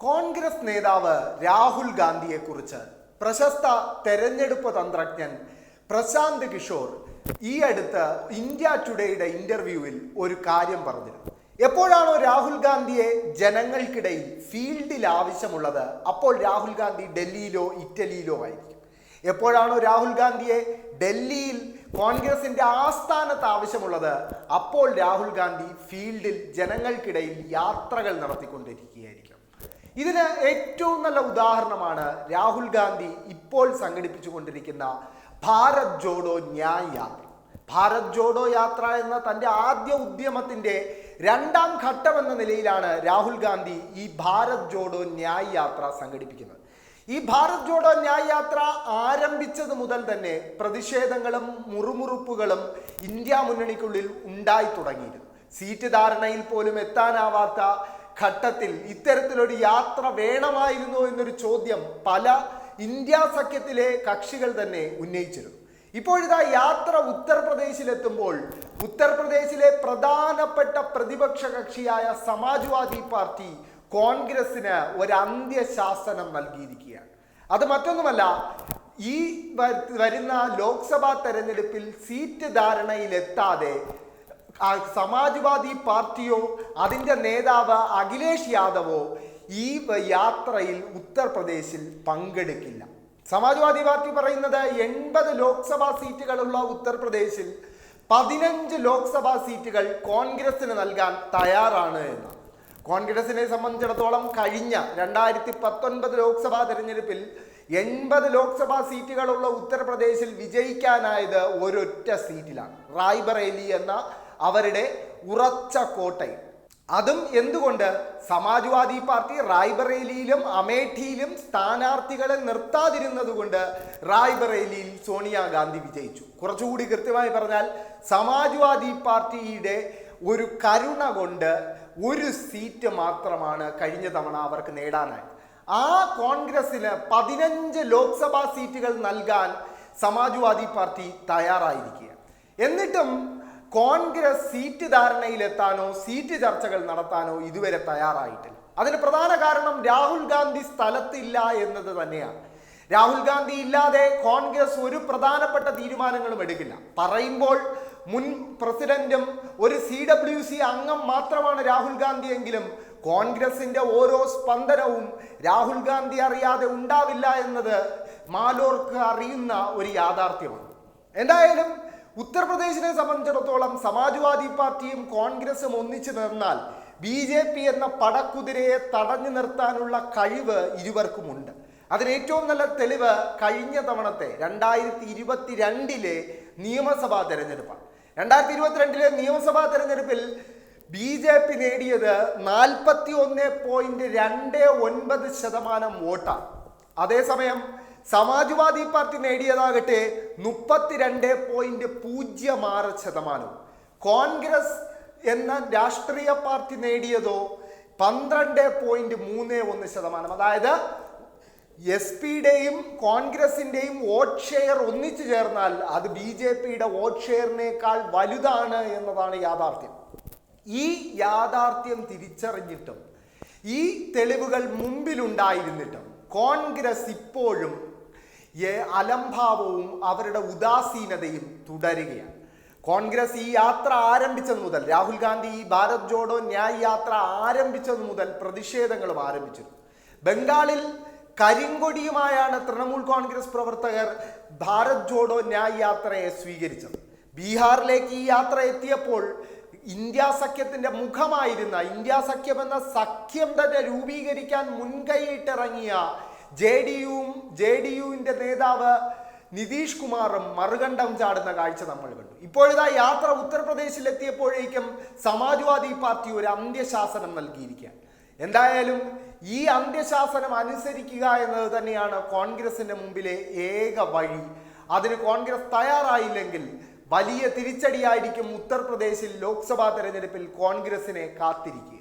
കോൺഗ്രസ് നേതാവ് രാഹുൽ ഗാന്ധിയെക്കുറിച്ച് പ്രശസ്ത തെരഞ്ഞെടുപ്പ് തന്ത്രജ്ഞൻ പ്രശാന്ത് കിഷോർ ഈ അടുത്ത് ഇന്ത്യ ടുഡേയുടെ ഇന്റർവ്യൂവിൽ ഒരു കാര്യം പറഞ്ഞിരുന്നു. എപ്പോഴാണോ രാഹുൽ ഗാന്ധിയെ ജനങ്ങൾക്കിടയിൽ ഫീൽഡിൽ ആവശ്യമുള്ളത് അപ്പോൾ രാഹുൽ ഗാന്ധി ഡൽഹിയിലോ ഇറ്റലിയിലോ ആയിരിക്കും. എപ്പോഴാണോ രാഹുൽ ഗാന്ധിയെ ഡൽഹിയിൽ കോൺഗ്രസിന്റെ ആസ്ഥാനത്ത് ആവശ്യമുള്ളത് അപ്പോൾ രാഹുൽ ഗാന്ധി ഫീൽഡിൽ ജനങ്ങൾക്കിടയിൽ യാത്രകൾ നടത്തിക്കൊണ്ടിരിക്കുകയായിരിക്കും. ഇതിന് ഏറ്റവും നല്ല ഉദാഹരണമാണ് രാഹുൽ ഗാന്ധി ഇപ്പോൾ സംഘടിപ്പിച്ചുകൊണ്ടിരിക്കുന്ന ഭാരത് ജോഡോ ന്യായ് യാത്ര. ഭാരത് ജോഡോ യാത്ര എന്ന തന്റെ ആദ്യ ഉദ്യമത്തിന്റെ രണ്ടാം ഘട്ടം എന്ന നിലയിലാണ് രാഹുൽ ഗാന്ധി ഈ ഭാരത് ജോഡോ ന്യായ് യാത്ര സംഘടിപ്പിക്കുന്നത്. ഈ ഭാരത് ജോഡോ ന്യായ് യാത്ര ആരംഭിച്ചത് മുതൽ തന്നെ പ്രതിഷേധങ്ങളും മുറുമുറുപ്പുകളും ഇന്ത്യ മുന്നണിക്കുള്ളിൽ ഉണ്ടായി തുടങ്ങിയിരുന്നു. സീറ്റ് ധാരണയിൽ പോലും എത്താനാവാത്ത ഘട്ടത്തിൽ ഇത്തരത്തിലൊരു യാത്ര വേണമായിരുന്നോ എന്നൊരു ചോദ്യം പല ഇന്ത്യ സഖ്യത്തിലെ കക്ഷികൾ തന്നെ ഉന്നയിച്ചിരുന്നു. ഇപ്പോഴിതാ യാത്ര ഉത്തർപ്രദേശിലെത്തുമ്പോൾ ഉത്തർപ്രദേശിലെ പ്രധാനപ്പെട്ട പ്രതിപക്ഷ കക്ഷിയായ സമാജ്വാദി പാർട്ടി കോൺഗ്രസിന് ഒരു അന്ത്യശാസനം നൽകിയിരിക്കുകയാണ്. അത് മറ്റൊന്നുമല്ല ഈ വരുന്ന ലോക്സഭാ തെരഞ്ഞെടുപ്പിൽ സീറ്റ് ധാരണയിലെത്താതെ സമാജ്വാദി പാർട്ടിയോ അതിന്റെ നേതാവ് അഖിലേഷ് യാദവോ ഈ യാത്രയിൽ ഉത്തർപ്രദേശിൽ പങ്കെടുക്കില്ല. സമാജ്വാദി പാർട്ടി പറയുന്നത് എൺപത് ലോക്സഭാ സീറ്റുകളുള്ള ഉത്തർപ്രദേശിൽ പതിനഞ്ച് ലോക്സഭാ സീറ്റുകൾ കോൺഗ്രസിന് നൽകാൻ തയ്യാറാണ് എന്ന്. കോൺഗ്രസിനെ സംബന്ധിച്ചിടത്തോളം കഴിഞ്ഞ രണ്ടായിരത്തി പത്തൊൻപത് ലോക്സഭാ തെരഞ്ഞെടുപ്പിൽ എൺപത് ലോക്സഭാ സീറ്റുകളുള്ള ഉത്തർപ്രദേശിൽ വിജയിക്കാനായത് ഒരൊറ്റ സീറ്റിലാണ്. റായ്ബറേലി എന്ന അവരുടെ ഉറച്ച കോട്ടയിൽ. അതും എന്തുകൊണ്ട്? സമാജ്വാദി പാർട്ടി റായ്ബറേലിയിലും അമേഠിയിലും സ്ഥാനാർത്ഥികളെ നിർത്താതിരുന്നതുകൊണ്ട് റായ്ബറേലിയിൽ സോണിയാഗാന്ധി വിജയിച്ചു. കുറച്ചുകൂടി കൃത്യമായി പറഞ്ഞാൽ സമാജ്വാദി പാർട്ടിയുടെ ഒരു കരുണ കൊണ്ട് ഒരു സീറ്റ് മാത്രമാണ് കഴിഞ്ഞ തവണ അവർക്ക് നേടാനായത് ആ കോൺഗ്രസിന് പതിനഞ്ച് ലോക്സഭാ സീറ്റുകൾ നൽകാൻ സമാജ്വാദി പാർട്ടി തയ്യാറായിരിക്കുക എന്നിട്ടും കോൺഗ്രസ് സീറ്റ് ധാരണയിലെത്താനോ സീറ്റ് ചർച്ചകൾ നടത്താനോ ഇതുവരെ തയ്യാറായിട്ടില്ല. അതിന് പ്രധാന കാരണം രാഹുൽ ഗാന്ധി സ്ഥലത്തില്ല എന്നത് തന്നെയാണ്. രാഹുൽ ഗാന്ധി ഇല്ലാതെ കോൺഗ്രസ് ഒരു പ്രധാനപ്പെട്ട തീരുമാനങ്ങളും എടുക്കില്ല. പറയുമ്പോൾ മുൻ പ്രസിഡന്റും ഒരു സി ഡബ്ല്യു സി അംഗം മാത്രമാണ് രാഹുൽ ഗാന്ധി എങ്കിലും കോൺഗ്രസിന്റെ ഓരോ സ്പന്ദനവും രാഹുൽ ഗാന്ധി അറിയാതെ ഉണ്ടാവില്ല എന്നത് മാലോർക്ക് അറിയുന്ന ഒരു യാഥാർത്ഥ്യമാണ്. എന്തായാലും ഉത്തർപ്രദേശിനെ സംബന്ധിച്ചിടത്തോളം സമാജ്വാദി പാർട്ടിയും കോൺഗ്രസും ഒന്നിച്ചു നിന്നാൽ ബി ജെ പി എന്ന പടക്കുതിരയെ തടഞ്ഞു നിർത്താനുള്ള കഴിവ് ഇരുവർക്കുമുണ്ട്. അതിന് ഏറ്റവും നല്ല തെളിവ് കഴിഞ്ഞ തവണത്തെ രണ്ടായിരത്തി ഇരുപത്തിരണ്ടിലെ നിയമസഭാ തെരഞ്ഞെടുപ്പാണ്. രണ്ടായിരത്തി ഇരുപത്തിരണ്ടിലെ നിയമസഭാ തെരഞ്ഞെടുപ്പിൽ ബി ജെ പി നേടിയത് നാൽപ്പത്തി ഒന്ന് പോയിന്റ് രണ്ട് ഒൻപത് ശതമാനം വോട്ടാണ്. അതേസമയം സമാജ്വാദി പാർട്ടി നേടിയതാകട്ടെ മുപ്പത്തിരണ്ട് പോയിന്റ് പൂജ്യം ആറ് ശതമാനം. കോൺഗ്രസ് എന്ന രാഷ്ട്രീയ പാർട്ടി നേടിയതോ പന്ത്രണ്ട് പോയിന്റ് മൂന്ന് ഒന്ന് ശതമാനം. അതായത് എസ് പിയുടെയും കോൺഗ്രസിന്റെയും വോട്ട് ഷെയർ ഒന്നിച്ചു ചേർന്നാൽ അത് ബി ജെ പിയുടെ വോട്ട് ഷെയറിനേക്കാൾ വലുതാണ് എന്നതാണ് യാഥാർത്ഥ്യം. ഈ യാഥാർത്ഥ്യം തിരിച്ചറിഞ്ഞിട്ടും ഈ തെളിവുകൾ മുമ്പിലുണ്ടായിരുന്നിട്ടും കോൺഗ്രസ് ഇപ്പോഴും അലംഭാവവും അവരുടെ ഉദാസീനതയും തുടരുകയാണ്. കോൺഗ്രസ് ഈ യാത്ര ആരംഭിച്ചത് മുതൽ രാഹുൽ ഗാന്ധി ഈ ഭാരത് ജോഡോ ന്യായ് യാത്ര ആരംഭിച്ചത് മുതൽ പ്രതിഷേധങ്ങളും ആരംഭിച്ചിരുന്നു. ബംഗാളിൽ കരിങ്കൊടിയുമായാണ് തൃണമൂൽ കോൺഗ്രസ് പ്രവർത്തകർ ഭാരത് ജോഡോ ന്യായ് യാത്രയെ സ്വീകരിച്ചത്. ബീഹാറിലേക്ക് ഈ യാത്ര എത്തിയപ്പോൾ ഇന്ത്യ സഖ്യത്തിന്റെ മുഖമായിരുന്ന ഇന്ത്യ സഖ്യം എന്ന സഖ്യം തന്നെ രൂപീകരിക്കാൻ മുൻകൈയിട്ടിറങ്ങിയ ജെ ഡി യുവും ജെ ഡി യുവിന്റെ നേതാവ് നിതീഷ് കുമാറും മറുകണ്ഠം ചാടുന്ന കാഴ്ച നമ്മൾ കണ്ടു. ഇപ്പോഴിതാ യാത്ര ഉത്തർപ്രദേശിലെത്തിയപ്പോഴേക്കും സമാജ്വാദി പാർട്ടി ഒരു അന്ത്യശാസനം നൽകിയിരിക്കുകയാണ്. എന്തായാലും ഈ അന്ത്യശാസനം അനുസരിക്കുക എന്നത് തന്നെയാണ് കോൺഗ്രസിന്റെ മുമ്പിലെ ഏക വഴി. അതിന് കോൺഗ്രസ് തയ്യാറായില്ലെങ്കിൽ വലിയ തിരിച്ചടിയായിരിക്കും ഉത്തർപ്രദേശിൽ ലോക്സഭാ തെരഞ്ഞെടുപ്പിൽ കോൺഗ്രസിനെ കാത്തിരിക്കുക.